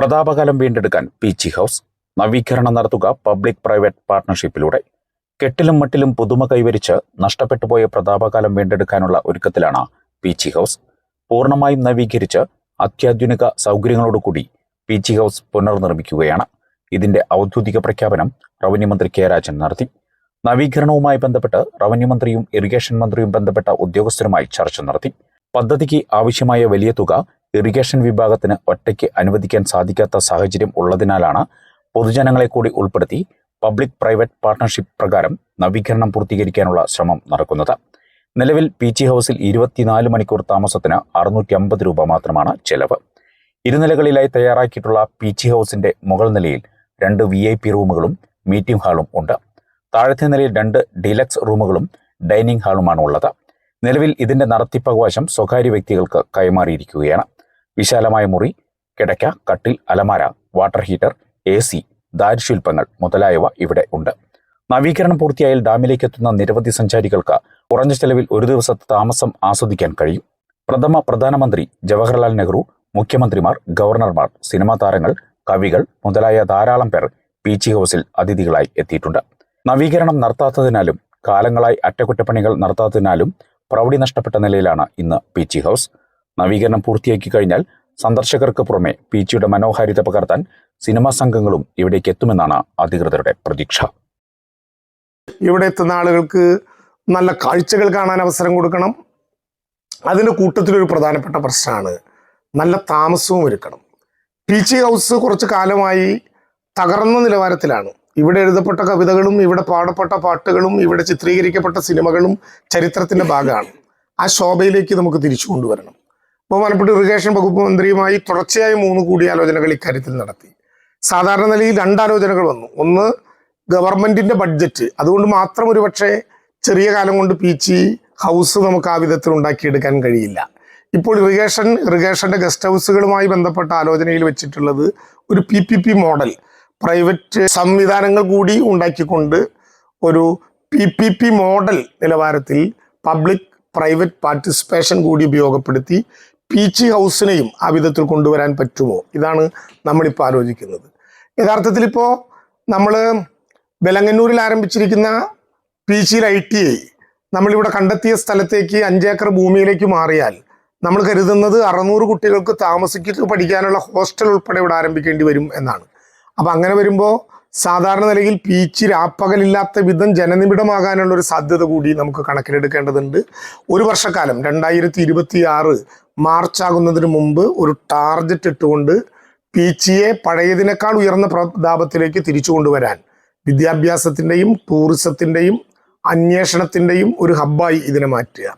പ്രതാപകാലം വീണ്ടെടുക്കാൻ പീച്ചി ഹൗസ് നവീകരണം നടത്തുക പബ്ലിക് പ്രൈവറ്റ് പാർട്ണർഷിപ്പിലൂടെ കെട്ടിലും മട്ടിലും പുതുമ കൈവരിച്ച് നഷ്ടപ്പെട്ടുപോയ പ്രതാപകാലം വീണ്ടെടുക്കാനുള്ള ഒരുക്കത്തിലാണ് പീച്ചി ഹൗസ്. പൂർണമായും നവീകരിച്ച് അത്യാധുനിക സൗകര്യങ്ങളോടുകൂടി പീച്ചി ഹൗസ് പുനർനിർമ്മിക്കുകയാണ്. ഇതിന്റെ ഔദ്യോഗിക പ്രഖ്യാപനം റവന്യൂ മന്ത്രി കെ രാജൻ നടത്തി. നവീകരണവുമായി ബന്ധപ്പെട്ട് റവന്യൂ മന്ത്രിയും ഇറിഗേഷൻ മന്ത്രിയും ബന്ധപ്പെട്ട ഉദ്യോഗസ്ഥരുമായി ചർച്ച നടത്തി. പദ്ധതിക്ക് ആവശ്യമായ വലിയ തുക ഇറിഗേഷൻ വിഭാഗത്തിന് ഒറ്റയ്ക്ക് അനുവദിക്കാൻ സാധിക്കാത്ത സാഹചര്യം ഉള്ളതിനാലാണ് പൊതുജനങ്ങളെ കൂടി ഉൾപ്പെടുത്തി പബ്ലിക് പ്രൈവറ്റ് പാർട്ണർഷിപ്പ് പ്രകാരം നവീകരണം പൂർത്തീകരിക്കാനുള്ള ശ്രമം നടക്കുന്നത്. നിലവിൽ പി ജി ഹൗസിൽ ഇരുപത്തിനാല് മണിക്കൂർ താമസത്തിന് അറുന്നൂറ്റി അമ്പത് രൂപ മാത്രമാണ് ചെലവ്. ഇരുനിലകളിലായി തയ്യാറാക്കിയിട്ടുള്ള പി ജി ഹൗസിന്റെ മുകൾ നിലയിൽ രണ്ട് വി ഐ പി റൂമുകളും മീറ്റിംഗ് ഹാളും ഉണ്ട്. താഴത്തെ നിലയിൽ രണ്ട് ഡീലക്സ് റൂമുകളും ഡൈനിങ് ഹാളുമാണ് ഉള്ളത്. നിലവിൽ ഇതിന്റെ നടത്തിപ്പവകാശം സ്വകാര്യ വ്യക്തികൾക്ക് കൈമാറിയിരിക്കുകയാണ്. വിശാലമായ മുറി കിടക്ക കട്ടിൽ അലമാര വാട്ടർ ഹീറ്റർ എ സി ദാരിശുൽപ്പങ്ങൾ മുതലായവ ഇവിടെ ഉണ്ട്. നവീകരണം പൂർത്തിയായാൽ ഡാമിലേക്ക് എത്തുന്ന നിരവധി സഞ്ചാരികൾക്ക് കുറഞ്ഞ ചെലവിൽ ഒരു ദിവസത്തെ താമസം ആസ്വദിക്കാൻ കഴിയും. പ്രഥമ പ്രധാനമന്ത്രി ജവഹർലാൽ നെഹ്റു മുഖ്യമന്ത്രിമാർ ഗവർണർമാർ സിനിമാ താരങ്ങൾ കവികൾ മുതലായ ധാരാളം പേർ പീച്ചി ഹൗസിൽ അതിഥികളായി എത്തിയിട്ടുണ്ട്. നവീകരണം നടത്താത്തതിനാലും കാലങ്ങളായി അറ്റകുറ്റപ്പണികൾ നടത്താത്തതിനാലും പ്രൗഢി നഷ്ടപ്പെട്ട നിലയിലാണ് ഇന്ന് പീച്ചി ഹൗസ്. നവീകരണം പൂർത്തിയാക്കി കഴിഞ്ഞാൽ സന്ദർശകർക്ക് പുറമെ പീച്ചിയുടെ മനോഹാരിത പകർത്താൻ സിനിമാ സംഘങ്ങളും ഇവിടേക്ക് എത്തുമെന്നാണ് അധികൃതരുടെ പ്രതീക്ഷ. ഇവിടെ എത്തുന്ന ആളുകൾക്ക് നല്ല കാഴ്ചകൾ കാണാൻ അവസരം കൊടുക്കണം. അതിന്റെ കൂട്ടത്തിലൊരു പ്രധാനപ്പെട്ട പ്രശ്നമാണ്. നല്ല താമസവും ഒരുക്കണം. പീച്ചി ഹൗസ് കുറച്ച് കാലമായി തകർന്ന നിലവാരത്തിലാണ്. ഇവിടെ എഴുതപ്പെട്ട കവിതകളും ഇവിടെ പാടപ്പെട്ട പാട്ടുകളും ഇവിടെ ചിത്രീകരിക്കപ്പെട്ട സിനിമകളും ചരിത്രത്തിന്റെ ഭാഗമാണ്. ആ ശോഭയിലേക്ക് നമുക്ക് തിരിച്ചു കൊണ്ടുവരണം. ബഹുമാനപ്പെട്ട ഇറിഗേഷൻ വകുപ്പ് മന്ത്രിയുമായി തുടർച്ചയായി മൂന്ന് കൂടിയാലോചനകൾ ഇക്കാര്യത്തിൽ നടത്തി. സാധാരണ നിലയിൽ രണ്ടാലോചനകൾ വന്നു. ഒന്ന് ഗവൺമെന്റിന്റെ ബഡ്ജറ്റ് അതുകൊണ്ട് മാത്രം ഒരു പക്ഷേ ചെറിയ കാലം കൊണ്ട് പീച്ചി ഹൗസ് നമുക്ക് ആ വിധത്തിൽ ഉണ്ടാക്കിയെടുക്കാൻ കഴിയില്ല. ഇപ്പോൾ ഇറിഗേഷൻ ഇറിഗേഷന്റെ ഗസ്റ്റ് ഹൗസുകളുമായി ബന്ധപ്പെട്ട ആലോചനയിൽ വെച്ചിട്ടുള്ളത് ഒരു P P P model private സംവിധാനങ്ങൾ കൂടി ഉണ്ടാക്കിക്കൊണ്ട് ഒരു പി പി പി മോഡൽ നിലവാരത്തിൽ പബ്ലിക് പ്രൈവറ്റ് പാർട്ടിസിപ്പേഷൻ കൂടി ഉപയോഗപ്പെടുത്തി പീച്ചി ഹൗസിനെയും ആ വിധത്തിൽ കൊണ്ടുവരാൻ പറ്റുമോ? ഇതാണ് നമ്മളിപ്പോൾ ആലോചിക്കുന്നത്. യഥാർത്ഥത്തിൽ ഇപ്പോൾ നമ്മൾ വെലങ്ങന്നൂരിൽ ആരംഭിച്ചിരിക്കുന്ന പീച്ചിയിൽ ഐ ടി ഐ നമ്മളിവിടെ കണ്ടെത്തിയ സ്ഥലത്തേക്ക് അഞ്ചേക്കർ ഭൂമിയിലേക്ക് മാറിയാൽ നമ്മൾ കരുതുന്നത് അറുന്നൂറ് കുട്ടികൾക്ക് താമസിക്കുക പഠിക്കാനുള്ള ഹോസ്റ്റൽ ഉൾപ്പെടെ ഇവിടെ ആരംഭിക്കേണ്ടി വരും എന്നാണ്. അപ്പം അങ്ങനെ വരുമ്പോൾ സാധാരണ നിലയിൽ പീച്ച് രാപ്പകലില്ലാത്ത വിധം ജനനിബിഡമാകാനുള്ള ഒരു സാധ്യത കൂടി നമുക്ക് കണക്കിലെടുക്കേണ്ടതുണ്ട്. ഒരു വർഷക്കാലം രണ്ടായിരത്തി ഇരുപത്തി ആറ് മാർച്ച് ആകുന്നതിന് മുമ്പ് ഒരു ടാർജറ്റ് ഇട്ടുകൊണ്ട് പീച്ചിയെ പഴയതിനേക്കാൾ ഉയർന്ന പ്രതാപത്തിലേക്ക് തിരിച്ചു കൊണ്ടുവരാൻ വിദ്യാഭ്യാസത്തിന്റെയും ടൂറിസത്തിന്റെയും അന്വേഷണത്തിന്റെയും ഒരു ഹബ്ബായി ഇതിനെ മാറ്റുക.